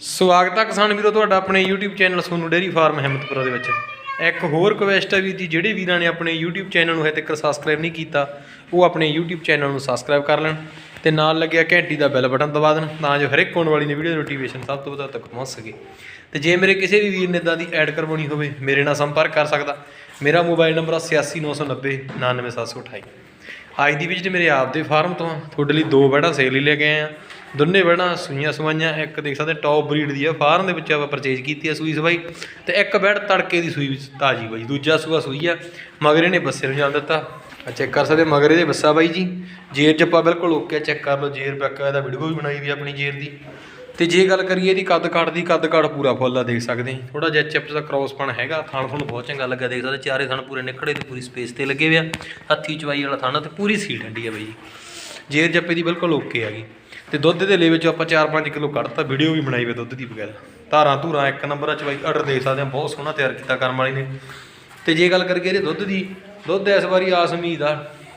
ਸਵਾਗਤ ਹੈ ਕਿਸਾਨ ਵੀਰੋ ਤੁਹਾਡਾ ਆਪਣੇ YouTube channel Sonu dairy farm Himmatpura ਦੇ ਵਿੱਚ। ਇੱਕ ਹੋਰ ਰਿਕਵੈਸਟ ਹੈ ਵੀਰ ਜੀ, ਜਿਹੜੇ ਵੀਰਾਂ ਨੇ ਆਪਣੇ YouTube ਚੈਨਲ ਨੂੰ ਹਜੇ ਤੱਕ ਸਬਸਕ੍ਰਾਈਬ ਨਹੀਂ ਕੀਤਾ, ਉਹ ਆਪਣੇ YouTube ਚੈਨਲ ਨੂੰ ਸਬਸਕ੍ਰਾਈਬ ਕਰ ਲੈਣ ਤੇ ਨਾਲ ਲੱਗਿਆ ਘੰਟੀ ਦਾ ਬੈਲ ਬਟਨ ਦਬਾ ਦੇਣ, ਤਾਂ ਜੋ ਹਰ ਇੱਕ ਆਉਣ ਵਾਲੀ ਵੀਡੀਓ ਦੀ ਨੋਟੀਫਿਕੇਸ਼ਨ ਸਭ ਤੋਂ ਵੱਧ ਤੱਕ ਪਹੁੰਚ ਸਕੇ। ਤੇ ਜੇ ਮੇਰੇ ਕਿਸੇ ਵੀ ਵੀਰ ਨੇ ਇਦਾਂ ਦੀ ਐਡ ਕਰਵਾਉਣੀ ਹੋਵੇ, ਮੇਰੇ ਨਾਲ ਸੰਪਰਕ ਕਰ ਸਕਦਾ। ਮੇਰਾ ਮੋਬਾਈਲ ਨੰਬਰ 86990 99728 ਅੱਜ ਦੀ ਵਿਜ਼ਿਟ ਮੇਰੇ ਆਪ ਦੇ ਫਾਰਮ ਤੋਂ ਤੁਹਾਡੇ ਲਈ ਦੋ ਬੈੜਾਂ ਸੇਲ ਲਈ ਲੈ ਕੇ ਆਏ ਆ। ਦੋਨੇ ਬੈੜਾਂ ਸੂਈਆਂ ਸਵਾਈਆਂ, ਇੱਕ ਦੇਖ ਸਕਦੇ ਟੌਪ ਬਰੀਡ ਦੀ ਆ, ਫਾਰਮ ਦੇ ਵਿੱਚ ਆਪਾਂ ਪਰਚੇਜ ਕੀਤੀ ਆ ਸੂਈ ਸਵਾਈ, ਤੇ ਇੱਕ ਬੈੜ ਤੜਕੇ ਦੀ ਸੂਈ ਤਾਜੀ ਬਾਈ, ਦੂਜਾ ਸੂਆ ਸੂਈ ਆ, ਮਗਰ ਇਹਨੇ ਬੱਸੇ ਨੂੰ ਜਾਣ ਦਿੱਤਾ। ਆ ਚੈੱਕ ਕਰ ਸਕਦੇ, ਮਗਰ ਇਹਦੇ ਬੱਸਾ ਬਾਈ ਜੀ, ਜੇਰ ਜੱਪਾ ਬਿਲਕੁਲ ਓਕੇ ਚੈੱਕ ਕਰ ਲਓ, ਜੇਰ ਬੈਕਾ ਇਹਦਾ ਵੀਡੀਓ ਵੀ ਬਣਾਈ ਵੀ ਆਪਣੀ ਜੇਰ ਦੀ। ਤੇ ਜੇ ਗੱਲ ਕਰੀਏ ਇਹਦੀ ਕੱਦ ਕਾਠ ਦੀ, ਕੱਦ ਕਾਠ ਪੂਰਾ ਫੁੱਲ ਆ, ਦੇਖ ਸਕਦੇ ਹਾਂ ਥੋੜਾ ਜਿਹਾ ਚਿਪਸ ਦਾ ਕ੍ਰੋਸਪਣ ਹੈਗਾ, ਥਣ ਤੁਹਾਨੂੰ ਬਹੁਤ ਚੰਗਾ ਲੱਗਾ, ਦੇਖ ਸਕਦੇ, ਚਾਰੇ ਥਣ ਪੂਰੇ ਨਿਕੜੇ ਤੇ ਪੂਰੀ ਸਪੇਸ ਤੇ ਲੱਗੇ ਹੋਏ ਆ। ਹੱਥੀ ਚਵਾਈ ਵਾਲਾ ਥਣ ਆ ਤੇ ਪੂਰੀ ਸੀਟ ਠੰਡੀ ਆ ਬਾਈ ਜੀ। ਜੇਰ ਜੱਪੇ ਦੀ ਬਿਲਕੁਲ ਓਕੇ ਆ ਗਈ। ਤੇ ਦੁੱਧ ਦੇ ਲਈ ਵਿੱਚ ਆਪਾਂ 4-5 ਕਿਲੋ ਕੱਢਤਾ ਵੀਡੀਓ ਵੀ ਬਣਾਈ ਵੇ ਦੁੱਧ ਦੀ ਵਗੈਰਾ ਧਾਰਾਂ ਧੂਰਾਂ ਇੱਕ ਨੰਬਰ ਆ ਚਵਾਈ ਆਰਡਰ ਦੇ ਸਕਦੇ ਆ ਬਹੁਤ ਸੋਹਣਾ ਤਿਆਰ ਕੀਤਾ ਕਰਮ ਵਾਲੀ ਨੇ। ਤੇ ਜੇ ਗੱਲ ਕਰੀਏ ਇਹਦੇ ਦੁੱਧ ਦੀ, ਦੁੱਧ ਇਸ ਵਾਰੀ ਆਸ ਉਮੀਦ ਆ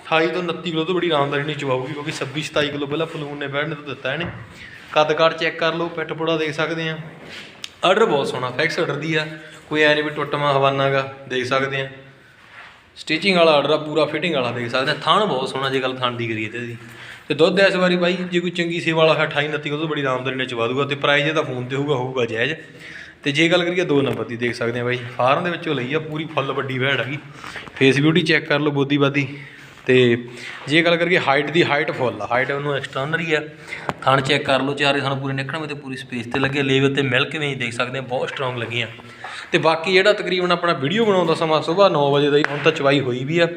28 ਤੋਂ 29 ਕਿਲੋ ਤੋਂ ਬੜੀ ਆਰਾਮਦਾਰੀ ਨਹੀਂ ਚਵਾਊਗੀ, ਕਿਉਂਕਿ 26 27 ਕਿਲੋ ਪਹਿਲਾਂ ਫਲੂਨ ਨੇ ਬੈਠਣ ਤੋਂ ਦਿੱਤਾ ਇਹਨੇ। ਕੱਦ ਕਾਠ ਚੈੱਕ ਕਰ ਲਓ, ਪਿੱਠ ਪੋੜਾ ਦੇਖ ਸਕਦੇ ਆ ਆਰਡਰ ਬਹੁਤ ਸੋਹਣਾ ਫੈਕਸ ਆਰਡਰ ਦੀ ਆ। ਕੋਈ ਐ ਨਹੀਂ ਵੀ ਟੁੱਟਵਾਂ ਹਵਾਨਾਗਾ ਦੇਖ ਸਕਦੇ ਆ ਸਟਿਚਿੰਗ ਵਾਲਾ ਆਰਡਰ ਆ, ਪੂਰਾ ਫਿਟਿੰਗ ਵਾਲਾ ਦੇਖ ਸਕਦੇ ਆ ਥਣ ਬਹੁਤ ਸੋਹਣਾ, ਜੇ ਗੱਲ ਥਣ ਦੀ ਕਰੀਏ ਤੇ ਇਹਦੀ। ਤੇ ਦੁੱਧ ਇਸ ਵਾਰੀ ਬਾਈ, ਜੇ ਕੋਈ ਚੰਗੀ ਸੇਵਾ ਵਾਲਾ ਹੈ 28 29 ਉਹ ਤੋਂ ਬੜੀ ਆਰਾਮਦਾਰੀ ਨਾਲ ਚਵਾ ਦੂਗਾ ਤੇ ਪ੍ਰਾਈਸ ਇਹਦਾ ਫੋਨ ਤੇ ਹੋਊਗਾ ਹੋਊਗਾ ਜਾਇਜ਼। ਤੇ ਜੇ ਗੱਲ ਕਰੀਏ ਦੋ ਨੰਬਰ ਦੀ, ਦੇਖ ਸਕਦੇ ਆ ਬਾਈ। ਫਾਰਮ ਦੇ ਵਿੱਚੋਂ ਲਈ ਆ ਪੂਰੀ ਫੁੱਲ ਵੱਡੀ ਵੈੜ ਹੈਗੀ। ਫੇਸ ਬਿਊਟੀ ਚੈੱਕ ਕਰ ਲਓ ਬੋਦੀ ਬਾਦੀ। ਤੇ ਜੇ ਗੱਲ ਕਰੀਏ ਹਾਈਟ ਦੀ ਹਾਈਟ ਫੁੱਲ ਆ। ਹਾਈਟ ਉਹਨੂੰ ਐਕਸਟਰਨਲ ਹੀ ਆ। ਥਣ ਚੈੱਕ ਕਰ ਲਓ, ਚਾਰੇ ਥਣ ਪੂਰੇ ਨਿਕਲਣਗੇ ਤੇ ਪੂਰੀ ਸਪੇਸ ਤੇ ਲੱਗੇ। ਲੇਵਲ ਤੇ ਮਿਲ ਕਿਵੇਂ, ਦੇਖ ਸਕਦੇ ਆ, ਬਹੁਤ ਸਟਰੋਂਗ ਲੱਗੀਆਂ। ਤੇ ਬਾਕੀ ਜਿਹੜਾ ਤਕਰੀਬਨ ਆਪਣਾ ਵੀਡੀਓ ਬਣਾਉਣ ਦਾ ਸਮਾਂ ਸਵੇਰ 9 ਵਜੇ ਦਾ ਹੀ, ਹੁਣ ਤਾਂ ਚਵਾਈ ਹੋਈ ਵੀ ਆ।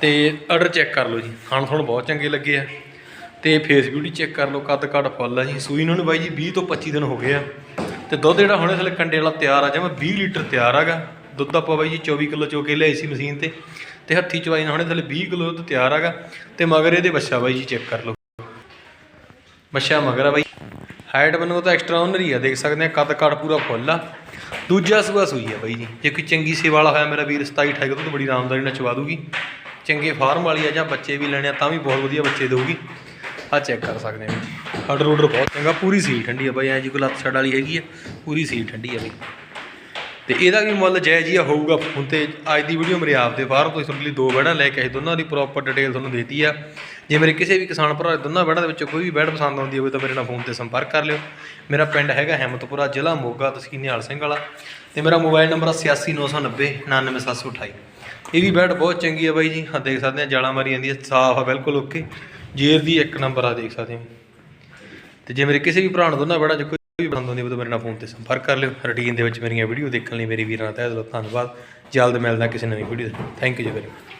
ਤੇ ਆਰਡਰ ਚੈੱਕ ਕਰ ਲਓ ਜੀ। ਖਾਣ ਥਣ ਬਹੁਤ ਚੰਗੇ ਲੱਗੇ ਆ। ਤੇ ਫੇਸ ਬਿਊਟੀ ਚੈੱਕ ਕਰ ਲਓ, ਕੱਦ ਕੱਦ ਫੁੱਲ ਆ ਜੀ। ਸੂਈ ਨੂੰ ਬਾਈ ਜੀ 20 ਤੋਂ 25 ਦਿਨ ਹੋ ਗਏ ਆ। ਤੇ ਦੁੱਧ ਜਿਹੜਾ ਹੁਣੇ ਥਲੇ ਕੰਡੇ ਵਾਲਾ ਤਿਆਰ ਆ, ਜਿਵੇਂ 20 ਲੀਟਰ ਤਿਆਰ ਹੈਗਾ ਦੁੱਧ ਆਪਾਂ ਬਾਈ ਜੀ 24 ਕਿਲੋ ਚੋ ਕੇ ਲਿਆਈ ਸੀ ਮਸ਼ੀਨ ਤੇ। ਤੇ ਹੱਥੀ ਚਵਾਈ ਨਾਲ ਹੁਣੇ ਥੱਲੇ 20 ਕਿਲੋ ਦੁੱਧ ਤਿਆਰ ਹੈਗਾ ਤੇ ਮਗਰ ਇਹਦੇ ਬੱਛਾ ਬਾਈ ਜੀ ਚੈੱਕ ਕਰ ਲਓ। ਬੱਛਾ ਮਗਰ ਆ ਬਾਈ। ਹਾਈਟ ਮੈਨੂੰ ਤਾਂ ਐਕਸਟਰਾ ਐਕਸਟਰਾਆਰਡਨਰੀ ਆ, ਦੇਖ ਸਕਦੇ ਆ, ਕੱਦ ਕੱਦ ਪੂਰਾ ਫੁੱਲ ਆ। ਦੂਜਾ ਸੂਆ ਸੂਈ ਆ ਬਾਈ ਜੀ। ਜੇ ਕੋਈ ਚੰਗੀ ਸੇਵਾ ਵਾਲਾ ਹੋਇਆ, ਮੇਰਾ ਵੀਰ 27 28 ਕਿਲੋ ਤੋਂ ਬੜੀ ਆਰਾਮਦਾਰੀ ਨਾਲ ਚਵਾ ਦੂਗੀ। ਚੰਗੇ ਫਾਰਮ ਵਾਲੀ ਆ ਜਾਂ ਬੱਚੇ ਵੀ ਲੈਣੇ ਆ, ਤਾਂ ਵੀ ਬਹੁਤ ਵਧੀਆ ਬੱਚੇ ਦੇਊਗੀ। ਆ ਚੈੱਕ ਕਰ ਸਕਦੇ ਆ ਜੀ ਆਰਡਰ ਆਰਡਰ ਬਹੁਤ ਚੰਗਾ, ਪੂਰੀ ਸੀਲ ਠੰਡੀ ਆ ਬਾਈ, ਐ ਜੀ ਕੋਈ ਲੱਤ ਛੜ ਵਾਲੀ ਹੈਗੀ ਆ, ਪੂਰੀ ਸੀਲ ਠੰਡੀ ਆ ਬਾਈ। ਤੇ ਇਹਦਾ ਵੀ ਮੁੱਲ ਜਾਇਜ਼ ਹੀ ਹੋਊਗਾ। ਹੁਣ ਤੇ ਅੱਜ ਦੀ ਵੀਡੀਓ ਮੇਰੇ ਆਪ ਦੇ ਫਾਰਮ ਤੋਂ ਇਸ ਲਈ ਦੋ ਬੈੜਾਂ ਲੈ ਕੇ ਆਏ, ਦੋਨਾਂ ਦੀ ਪ੍ਰੋਪਰ ਡਿਟੇਲ ਤੁਹਾਨੂੰ ਦੇਤੀ ਆ। ਜੇ ਮੇਰੇ ਕਿਸੇ ਵੀ ਕਿਸਾਨ ਭਰਾ ਦੇ ਦੋਨਾਂ ਬੈੜਾਂ ਦੇ ਵਿੱਚੋਂ ਕੋਈ ਵੀ ਬੈੜ ਪਸੰਦ ਆਉਂਦੀ ਹੋਵੇ, ਤਾਂ ਮੇਰੇ ਨਾਲ ਫੋਨ ਤੇ ਸੰਪਰਕ ਕਰ ਲਿਓ। ਮੇਰਾ ਪਿੰਡ ਹੈਗਾ ਹਿੰਮਤਪੁਰਾ, ਜ਼ਿਲ੍ਹਾ ਮੋਗਾ ਤਹਿਸੀਲ ਨਿਹਾਲ ਸਿੰਘ ਵਾਲਾ। ਤੇ ਮੇਰਾ ਮੋਬਾਈਲ ਨੰਬਰ 86990 99728 ਇਹ ਵੀ ਬੈੜ ਬਹੁਤ ਚੰਗੀ ਆ ਬਾਈ ਜੀ। ਹਾਂ ਦੇਖ ਸਕਦੇ ਆ, ਜਾਲਾਂ ਮਾਰੀ ਜਾਂਦੀ ਆ, ਸਾਫ਼ ਆ, ਬਿਲਕੁਲ ਓਕੇ ਜੇਰ ਦੀ ਇੱਕ ਨੰਬਰ ਆ, ਦੇਖ ਸਕਦੇ ਹੋ। ਤੇ ਜੇ ਮੇਰੇ ਕਿਸੇ ਵੀ ਭਰਾ ਨੂੰ ਦੋਨਾਂ ਬੜਾ ਚ ਕੋਈ ਵੀ ਪਸੰਦ ਆਉਂਦੀ ਤਾਂ ਮੇਰੇ ਨਾਲ ਫੋਨ ਤੇ ਸੰਪਰਕ ਕਰ ਲਿਓ। ਰੁਟੀਨ ਦੇ ਵਿੱਚ ਮੇਰੀਆਂ ਵੀਡੀਓ ਦੇਖਣ ਲਈ ਮੇਰੀ ਵੀਰਾਂ ਦਾ ਤਹਿ ਦਿਲੋਂ ਧੰਨਵਾਦ। ਜਲਦ ਮਿਲਦਾ ਕਿਸੇ ਨਵੀਂ video thank you ji very much